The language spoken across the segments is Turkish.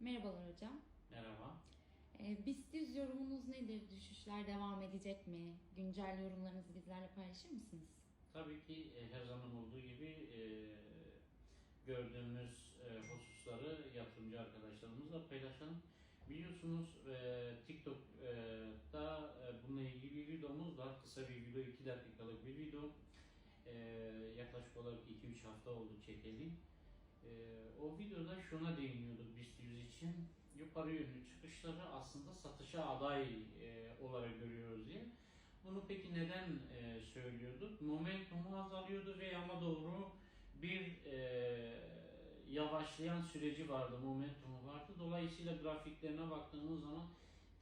Merhabalar hocam. Merhaba. Ee, BIST 100 yorumunuz nedir? Düşüşler devam edecek mi? Güncel yorumlarınızı bizlerle paylaşır mısınız? Tabii ki e, her zaman olduğu gibi e, gördüğümüz e, hususları yatırımcı arkadaşlarımızla paylaşalım. Biliyorsunuz e, TikTok'ta e, bununla ilgili bir videomuz var. Kısa bir video, 2 dakikalık bir video. E, yaklaşık olarak 2-3 hafta oldu çekeli. E, o videoda şuna değiniyorduk BIST 100 için. Yukarı yönlü çıkışları aslında satışa aday e, olarak görüyoruz diye. Bunu peki neden e, söylüyorduk? Momentumu azalıyordu ve yana doğru bir e, yavaşlayan süreci vardı, momentumu vardı. Dolayısıyla grafiklerine baktığımız zaman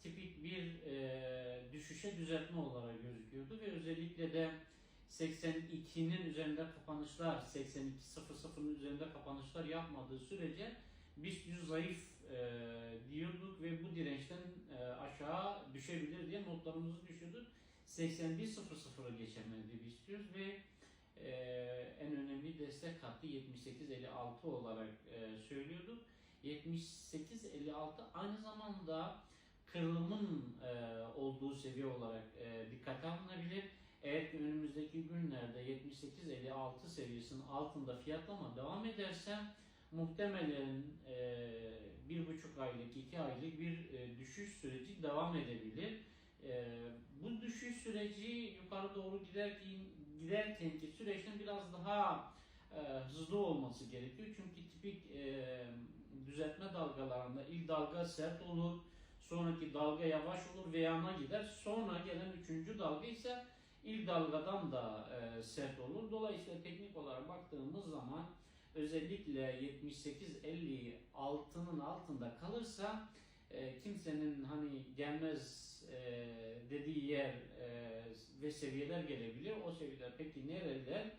tipik bir e, düşüşe düzeltme olarak gözüküyordu ve özellikle de 82'nin üzerinde kapanışlar, 82.00'ın üzerinde kapanışlar yapmadığı sürece BIST 100 zayıf e, diyorduk ve bu dirençten e, aşağı düşebilir diye notlarımızı düşürdük. 81.00'ı geçemedi BIST 100 ve e, en önemli destek hattı 78.56 olarak e, söylüyorduk. 78.56 aynı zamanda kırılımın e, olduğu seviye olarak e, dikkate alınabilir. Eğer ki önümüzdeki günlerde 78.56 seviyesinin altında fiyatlama devam ederse muhtemelen e, bir buçuk aylık, iki aylık bir e, düşüş süreci devam edebilir. E, bu düşüş süreci yukarı doğru giderken, giderken ki süreçten biraz daha e, hızlı olması gerekiyor. Çünkü tipik e, düzeltme dalgalarında ilk dalga sert olur, sonraki dalga yavaş olur ve yana gider. Sonra gelen üçüncü dalga ise ilk dalgadan da e, sert olur. Dolayısıyla teknik olarak baktığımız zaman özellikle 78-56'nın altında kalırsa e, kimsenin hani gelmez e, dediği yer e, ve seviyeler gelebilir. O seviyeler peki nereler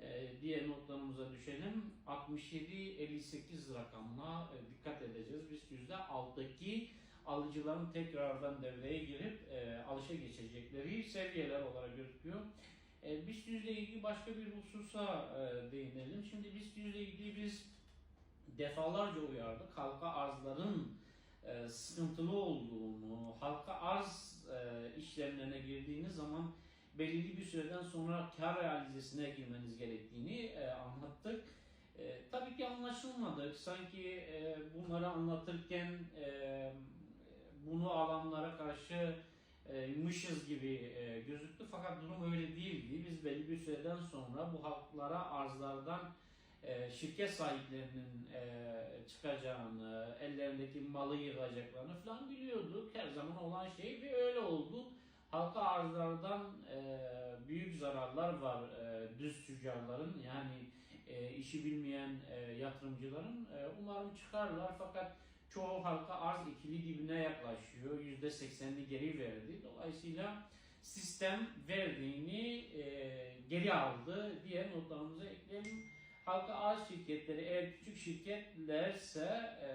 e, diye notlarımıza düşelim. 67-58 rakamına e, dikkat edeceğiz. Biz yüzde alttaki alıcıların tekrardan devreye girip e, alışa geçecekleri seviyeler olarak gözüküyor. E, BIST yüzle ilgili başka bir hususa e, değinelim. Şimdi BIST yüzle ilgili biz defalarca uyardık. Halka arzların e, sıkıntılı olduğunu, halka arz e, işlemlerine girdiğiniz zaman belirli bir süreden sonra kar realizesine girmeniz gerektiğini e, anlattık. E, tabii ki anlaşılmadı. Sanki e, bunları anlatırken e, bunu alanlara karşı e, mışız gibi e, gözüktü. Fakat durum öyle değildi. Biz belli bir süreden sonra bu halklara arzlardan e, şirket sahiplerinin e, çıkacağını, ellerindeki malı yığacaklarını falan biliyorduk. Her zaman olan şey ve öyle oldu. Halka arzlardan e, büyük zararlar var e, düz tüccarların yani e, işi bilmeyen e, yatırımcıların. E, umarım çıkarlar fakat çoğu halka arz ikili dibine yaklaşıyor. %80'ini geri verdi. Dolayısıyla sistem verdiğini e, geri aldı diye notlarımıza ekleyelim. Halka arz şirketleri eğer küçük şirketlerse e,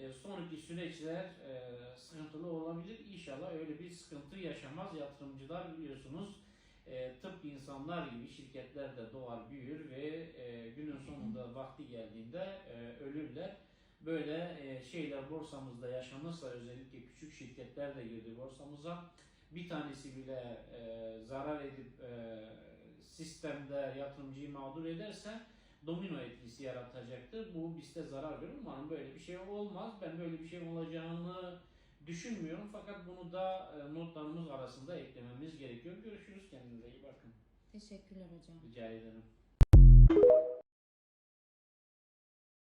e, sonraki süreçler e, sıkıntılı olabilir. İnşallah öyle bir sıkıntı yaşamaz. Yatırımcılar biliyorsunuz e, tıpkı insanlar gibi şirketler de doğar büyür ve e, günün sonunda vakti geldiğinde e, ölürler. Böyle e, şeyler borsamızda yaşanırsa özellikle küçük şirketler de girdi borsamıza bir tanesi bile e, zarar edip e, sistemde yatırımcıyı mağdur ederse domino etkisi yaratacaktır. Bu bizde zarar verir. Umarım böyle bir şey olmaz. Ben böyle bir şey olacağını düşünmüyorum. Fakat bunu da notlarımız arasında eklememiz gerekiyor. Görüşürüz. Kendinize iyi bakın. Teşekkürler hocam. Rica ederim.